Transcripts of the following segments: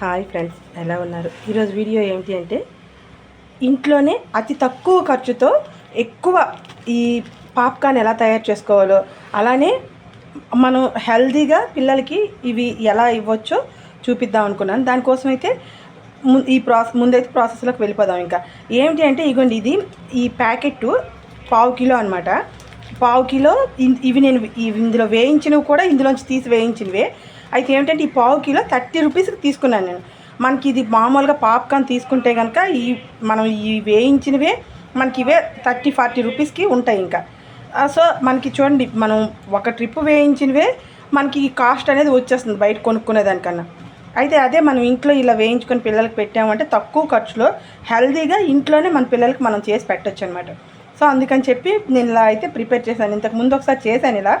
Hi friends ఎలా ఉన్నారు? ఈరోజు వీడియో ఏమిటి అంటే ఇంట్లోనే అతి తక్కువ ఖర్చుతో ఎక్కువ ఈ పాప్కార్న్ ఎలా తయారు చేసుకోవాలో అలానే మనం హెల్తీగా పిల్లలకి ఇవి ఎలా ఇవ్వచ్చో చూపిద్దాం అనుకున్నాను. దానికోసం అయితే ఈ ప్రాసెస్ ముందైతే ప్రాసెస్లోకి వెళ్ళిపోదాం ఇంకా. ఏమిటి అంటే ఇగోండి ఇది ఈ ప్యాకెట్ పావు కిలో అనమాట పావు కిలో ఇవి నేను ఇవి ఇందులో వేయించినవి కూడా ఇందులోంచి తీసి వేయించినవే. అయితే ఏమిటంటే ఈ పావు కిలో థర్టీ రూపీస్కి తీసుకున్నాను నేను. మనకి ఇది మామూలుగా పాప్కార్న్ తీసుకుంటే కనుక ఈ మనం ఈ వేయించినవే మనకి ఇవే థర్టీ ఫార్టీ రూపీస్కి ఉంటాయి ఇంకా. సో మనకి చూడండి మనం ఒక ట్రిప్ వేయించినవే మనకి ఈ కాస్ట్ అనేది వచ్చేస్తుంది బయట కొనుక్కునేదానికన్నా అయితే అదే మనం ఇంట్లో ఇలా వేయించుకొని పిల్లలకి పెట్టామంటే తక్కువ ఖర్చులో హెల్దీగా ఇంట్లోనే మన పిల్లలకి మనం చేసి పెట్టచ్చు అనమాట సో అందుకని చెప్పి నేను ఇలా అయితే ప్రిపేర్ చేశాను. ఇంతకు ముందు ఒకసారి చేశాను ఇలా.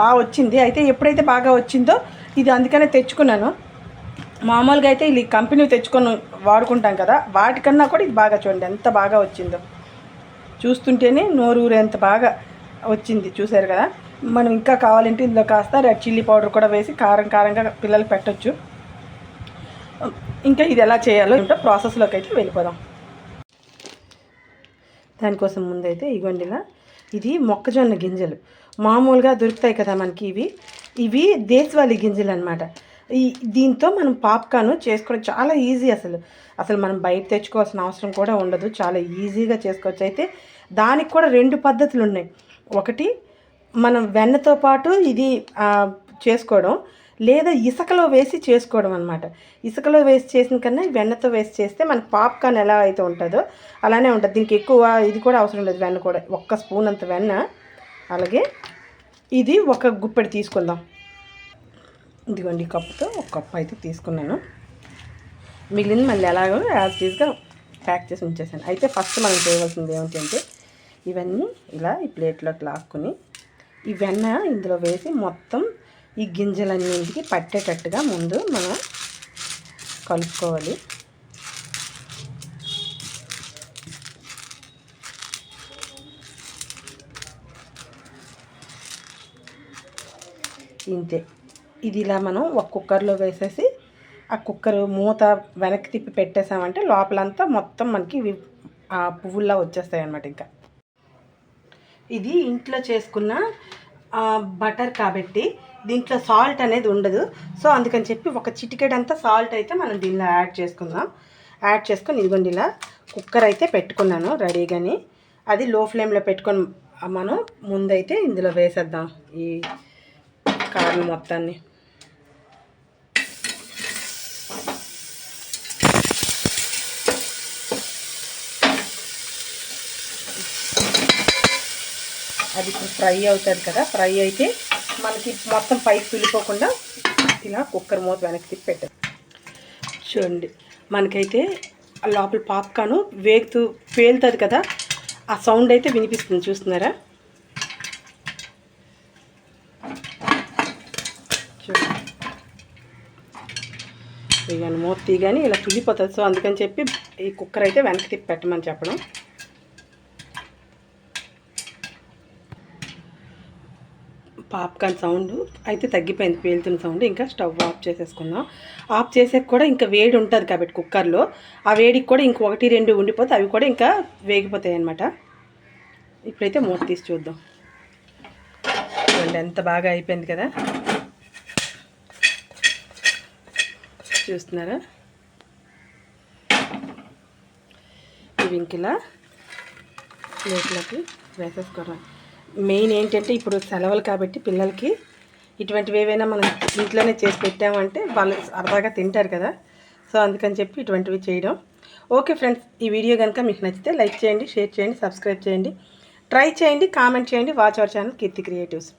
బాగా వచ్చింది. అయితే ఎప్పుడైతే బాగా వచ్చిందో ఇది అందుకనే తెచ్చుకున్నాను. మామూలుగా అయితే ఇది కంపెనీ తెచ్చుకొని వాడుకుంటాం కదా వాటికన్నా కూడా ఇది బాగా చూడండి ఎంత బాగా వచ్చిందో. చూస్తుంటేనే నోరు ఊరేంత బాగా వచ్చింది చూసారు కదా. మనం ఇంకా కావాలంటే ఇందులో కాస్త రెడ్ చిల్లీ పౌడర్ కూడా వేసి కారం కారంగా పిల్లలు పెట్టొచ్చు. ఇంకా ఇది ఎలా చేయాలో ఏంటో ప్రాసెస్లోకి అయితే వెళ్ళిపోదాం. దానికోసం ముందైతే ఇగోండిలా ఇది మొక్కజొన్న గింజలు. మామూలుగా దొరుకుతాయి కదా మనకి ఇవి. ఇవి దేశవాళీ గింజలు అనమాట ఈ దీంతో మనం పాప్కార్న్ చేసుకోవడం చాలా ఈజీ అసలు. అసలు మనం బయట తెచ్చుకోవాల్సిన అవసరం కూడా ఉండదు. చాలా ఈజీగా చేసుకోవచ్చు. అయితే దానికి కూడా రెండు పద్ధతులు ఉన్నాయి ఒకటి మనం వెన్నతో పాటు ఇది చేసుకోవడం. లేదా ఇసుకలో వేసి చేసుకోవడం అనమాట ఇసుకలో వేసి చేసిన కన్నా ఈ వెన్నతో వేసి చేస్తే మనకి పాప్కార్న్ ఎలా అయితే ఉంటుందో అలానే ఉంటుంది. దీనికి ఎక్కువ ఇది కూడా అవసరం లేదు వెన్న కూడా. ఒక్క స్పూన్ అంత వెన్న. అలాగే ఇది ఒక గుప్పెడు తీసుకుందాం. ఇదిగోండి కప్పుతో ఒక కప్పు అయితే తీసుకున్నాను. మిగిలింది మళ్ళీ ఎలాగో యాజ్ టీజ్గా ప్యాక్ చేసి ఉంచేసాను. అయితే ఫస్ట్ మనం చేయవలసింది ఏమిటంటే ఇవన్నీ ఇలా ఈ ప్లేట్లోకి లాక్కుని ఈ వెన్న ఇందులో వేసి మొత్తం ఈ గింజలన్నింటికి పట్టేటట్టుగా ముందు మనం కలుపుకోవాలి. ఇంతే. ఇది ఇలా మనం ఒక కుక్కర్లో వేసేసి ఆ కుక్కర్ మూత వెనక్కి తిప్పి పెట్టేసామంటే లోపలంతా మొత్తం మనకి ఆ పువ్వుల్లా వచ్చేస్తాయి అన్నమాట ఇంకా. ఇది ఇంట్లో చేసుకున్న బటర్ కాబట్టి దీంట్లో సాల్ట్ అనేది ఉండదు. సో అందుకని చెప్పి ఒక చిటికెడంతా సాల్ట్ అయితే మనం దీనిలో యాడ్ చేసుకుందాం. యాడ్ చేసుకొని ఇదిగోండి ఇలా కుక్కర్ అయితే పెట్టుకున్నాను రెడీగాని. అది లో ఫ్లేమ్లో పెట్టుకొని మనం ముందైతే ఇందులో వేసేద్దాం ఈ కారం మొత్తాన్ని. అది ఇప్పుడు ఫ్రై అవుతుంది కదా ఫ్రై అయితే మనకి మొత్తం పైకి పిలిపోకుండా ఇలా కుక్కర్ మూత వెనక్కి తిప్పి చూడండి మనకైతే ఆ లోపల పాప్కాను వేగుతూ పేలుతుంది కదా ఆ సౌండ్ అయితే వినిపిస్తుంది చూస్తున్నారా? చూడండి. ఇక మూత తీయగానే ఇలా తుల్లిపోతుంది సో అందుకని చెప్పి ఈ కుక్కర్ అయితే వెనక్కి తిప్పి పెట్టమని చెప్పడం. పాప్కార్న్ సౌండ్ అయితే తగ్గిపోయింది పేలుతున్న సౌండ్. ఇంకా స్టవ్ ఆఫ్ చేసేసుకుందాం. ఆఫ్ చేసాక కూడా ఇంకా వేడి ఉంటుంది కాబట్టి కుక్కర్లో. ఆ వేడికి కూడా ఇంక ఒకటి రెండు ఉండిపోతే అవి కూడా ఇంకా వేగిపోతాయి అన్నమాట. ఇప్పుడైతే మూత తీసి చూద్దాం. చూడండి ఎంత బాగా అయిపోయింది కదా. చూస్తున్నారా? ఇవి ఇంకిలా ప్లేట్లోకి వేసేసుకోవడం మెయిన్ ఏంటంటే ఇప్పుడు సెలవులు కాబట్టి పిల్లలకి ఇటువంటివి ఏవైనా మనం ఇంట్లోనే చేసి పెట్టామంటే వాళ్ళు సరదాగా తింటారు కదా. సో అందుకని చెప్పి ఇటువంటివి చేయడం. ఓకే ఫ్రెండ్స్ ఈ వీడియో కనుక మీకు నచ్చితే లైక్ చేయండి షేర్ చేయండి సబ్స్క్రైబ్ చేయండి. ట్రై చేయండి కామెంట్ చేయండి. Watch our channel Keerthi creatives.